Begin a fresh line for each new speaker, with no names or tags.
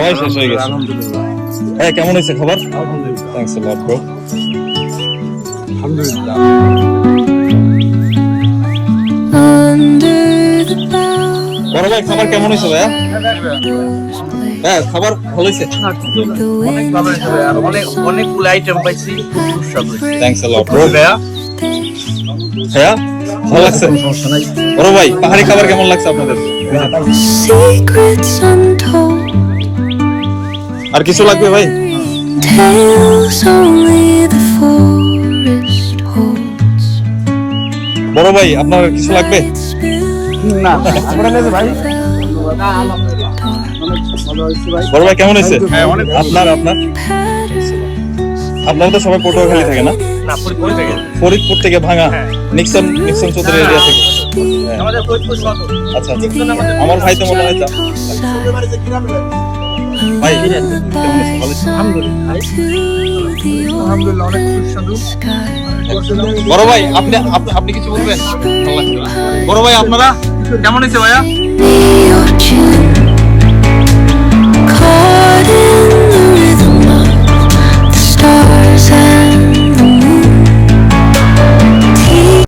খাওয়াই শেষ হয়ে গেছে। হ্যাঁ কেমন হয়েছে খাবার?
আলহামদুলিল্লাহ।
থ্যাংকস আ লট ব্রো
আলহামদুলিল্লাহ।
বড় ভাই খাবার কেমন হয়েছে ভাইয়া? হ্যাঁ খাবার ভালো হয়েছে।
অনেক ভালো আর অনেক অনেকগুলো আইটেম পাইছি খুব সুস্বাদু
থ্যাংকস আ লট ব্রো
ভাইয়া
হ্যাঁ ভালো লাগছে। বড় ভাই পাহাড়ি খাবার কেমন লাগছে আপনাদের?
Secrets untold,
আর কিছু লাগবে ভাই. বড় ভাই আপনার কিছু লাগবে?
না ভাই।
বড় ভাই কেমন হয়েছে?
হ্যাঁ।
আপনার আপনার? আপনারা তো সবাই পটুয়াখালী থাকে না?
না ফরিদপুর থেকে।
ভাঙা নিক্সন নিক্সন চৌধুরী এরিয়া থেকে। হ্যাঁ,
আমাদের ফরিদপুর
আচ্ছা আচ্ছা। আমার ভাই তো মনে হয় তা- ভাই বড় ভাই আপনি আপনি- কিছু বলবেন? বড় ভাই আপনারা? কেমন হয়েছে ভাইয়া?